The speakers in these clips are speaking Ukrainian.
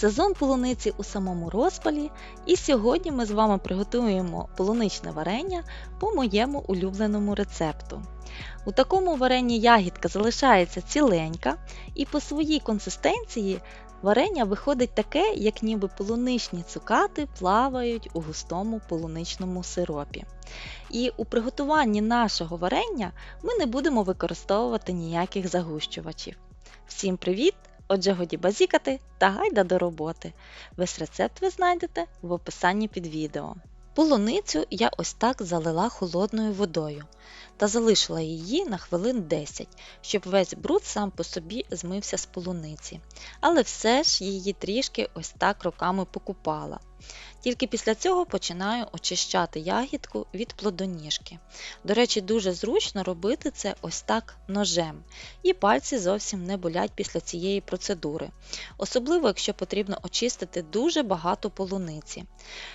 Сезон полуниці у самому розпалі, і сьогодні ми з вами приготуємо полуничне варення по моєму улюбленому рецепту. У такому варенні ягідка залишається ціленька, і по своїй консистенції варення виходить таке, як ніби полуничні цукати плавають у густому полуничному сиропі. І у приготуванні нашого варення ми не будемо використовувати ніяких загущувачів. Всім привіт! Отже, годі базікати та гайда до роботи. Весь рецепт ви знайдете в описанні під відео. Полуницю я ось так залила холодною водою та залишила її на хвилин 10, щоб весь бруд сам по собі змився з полуниці. Але все ж її трішки ось так руками покупала. Тільки після цього починаю очищати ягідку від плодоніжки. До речі, дуже зручно робити це ось так ножем, і пальці зовсім не болять після цієї процедури, особливо якщо потрібно очистити дуже багато полуниці.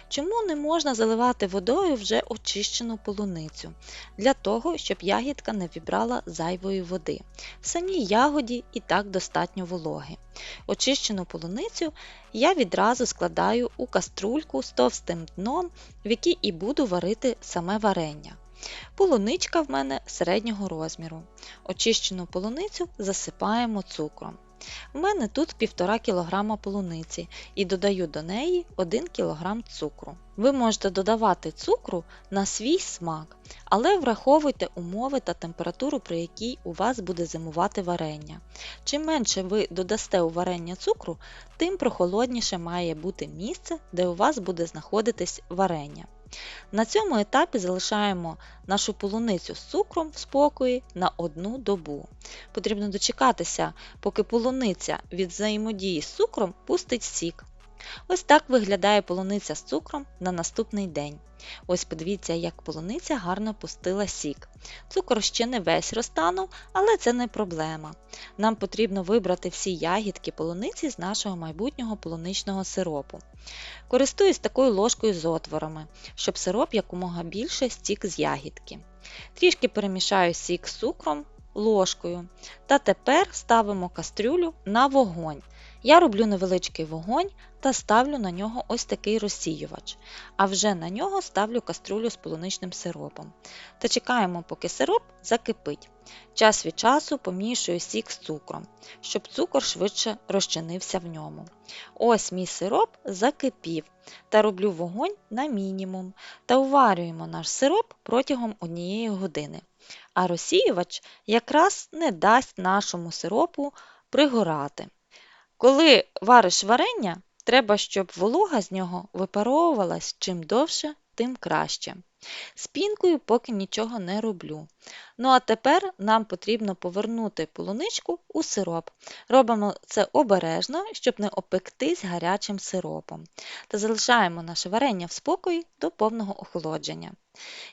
Чому не можна заливати водою вже очищену полуницю? Для того, щоб ягідка не вібрала зайвої води. В самій ягоді і так достатньо вологи. Очищену полуницю я відразу складаю у каструльку з товстим дном, в якій і буду варити саме варення. Полуничка в мене середнього розміру. Очищену полуницю засипаємо цукром. У мене тут 1,5 кг полуниці і додаю до неї 1 кг цукру. Ви можете додавати цукру на свій смак, але враховуйте умови та температуру, при якій у вас буде зимувати варення. Чим менше ви додасте у варення цукру, тим прохолодніше має бути місце, де у вас буде знаходитись варення. На цьому етапі залишаємо нашу полуницю з цукром в спокої на одну добу. Потрібно дочекатися, поки полуниця від взаємодії з цукром пустить сік. Ось так виглядає полуниця з цукром на наступний день. Ось подивіться, як полуниця гарно пустила сік. Цукор ще не весь розтанув, але це не проблема. Нам потрібно вибрати всі ягідки полуниці з нашого майбутнього полуничного сиропу. Користуюсь такою ложкою з отворами, щоб сироп якомога більше стік з ягідки. Трішки перемішаю сік з цукром ложкою. Та тепер ставимо кастрюлю на вогонь. Я роблю невеличкий вогонь та ставлю на нього ось такий розсіювач, а вже на нього ставлю каструлю з полуничним сиропом. Та чекаємо, поки сироп закипить. Час від часу помішую сік з цукром, щоб цукор швидше розчинився в ньому. Ось мій сироп закипів та роблю вогонь на мінімум та уварюємо наш сироп протягом однієї години. А розсіювач якраз не дасть нашому сиропу пригорати. Коли вариш варення, треба, щоб волога з нього випаровувалась чим довше, тим краще. З пінкою поки нічого не роблю. Ну а тепер нам потрібно повернути полуничку у сироп. Робимо це обережно, щоб не опектись гарячим сиропом. Та залишаємо наше варення в спокої до повного охолодження.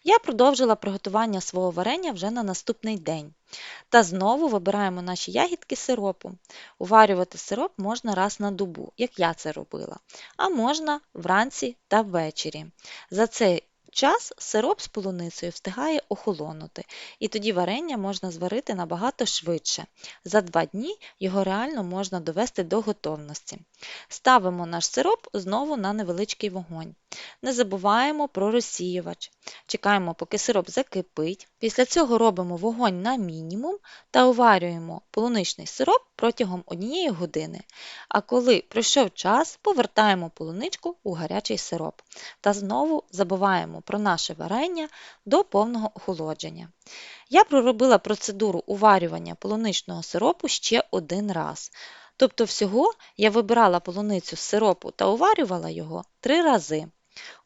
Я продовжила приготування свого варення вже на наступний день. Та знову вибираємо наші ягідки сиропу. Уварювати сироп можна раз на добу, як я це робила, а можна вранці та ввечері. За цей час сироп з полуницею встигає охолонути, і тоді варення можна зварити набагато швидше. За два дні його реально можна довести до готовності. Ставимо наш сироп знову на невеличкий вогонь. Не забуваємо про розсіювач. Чекаємо, поки сироп закипить. Після цього робимо вогонь на мінімум та уварюємо полуничний сироп протягом однієї години. А коли пройшов час, повертаємо полуничку у гарячий сироп. Та знову забуваємо про наше варення до повного охолодження. Я проробила процедуру уварювання полуничного сиропу ще один раз. Тобто, всього я вибирала полуницю з сиропу та уварювала його три рази.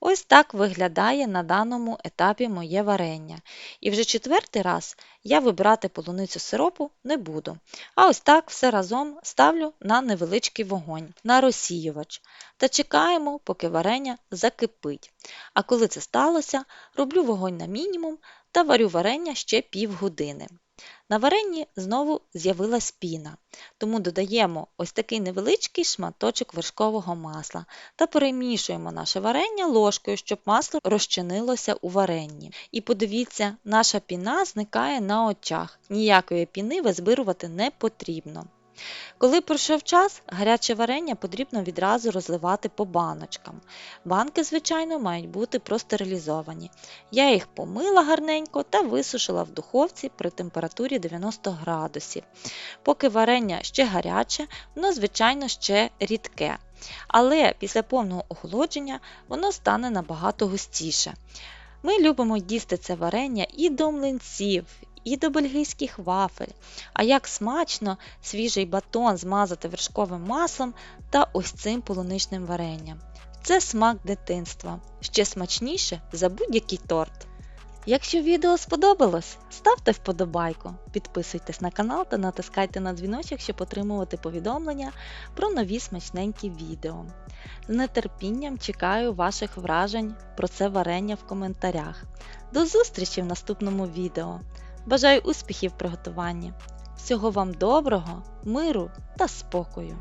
Ось так виглядає на даному етапі моє варення. І вже четвертий раз я вибирати полуницю сиропу не буду. А ось так все разом ставлю на невеличкий вогонь, на розсіювач. Та чекаємо, поки варення закипить. А коли це сталося, роблю вогонь на мінімум та варю варення ще півгодини. На варенні знову з'явилась піна, тому додаємо ось такий невеличкий шматочок вершкового масла та перемішуємо наше варення ложкою, щоб масло розчинилося у варенні. І подивіться, наша піна зникає на очах. Ніякої піни визбирувати не потрібно. Коли пройшов час, гаряче варення потрібно відразу розливати по баночкам. Банки, звичайно, мають бути простерилізовані. Я їх помила гарненько та висушила в духовці при температурі 90 градусів. Поки варення ще гаряче, воно, звичайно, ще рідке. Але після повного охолодження воно стане набагато густіше. Ми любимо їсти це варення і до млинців, і до бельгійських вафель. А як смачно свіжий батон змазати вершковим маслом та ось цим полуничним варенням. Це смак дитинства. Ще смачніше за будь-який торт. Якщо відео сподобалось, ставте вподобайку, підписуйтесь на канал та натискайте на дзвіночок, щоб отримувати повідомлення про нові смачненькі відео. З нетерпінням чекаю ваших вражень про це варення в коментарях. До зустрічі в наступному відео! Бажаю успіхів при готуванні! Всього вам доброго, миру та спокою!